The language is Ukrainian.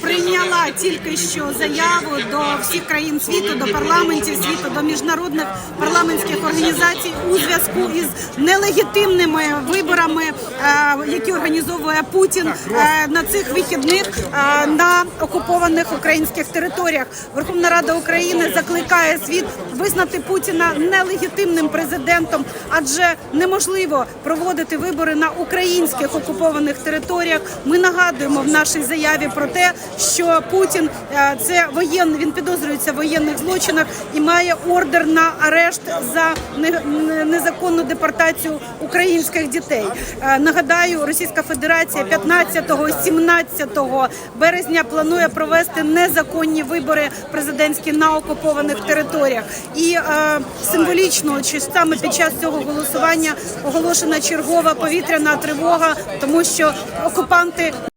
Прийняла тільки що заяву до всіх країн світу, до парламентів світу, до міжнародних парламентських організацій у зв'язку із нелегітимними виборами, е, які організовує Путін е, на цих вихідних е, на окупованих українських територіях. Верховна Рада України закликає світ визнати Путіна нелегітимним президентом, адже неможливо проводити вибори на українських окупованих територіях. Ми нагадуємо в нашій заяві про те, що Путін е, це воєнний, він підозрюється в воєнних злочинах і має ордер на арешт за не- не- незаконну депортацію українських дітей. Е, Нагадаю, Російська Федерація 15-17 березня планує провести незаконні вибори президентські на окупованих територіях. І е, символічно, чи саме під час цього голосування оголошена чергова повітряна тривога, тому що окупанти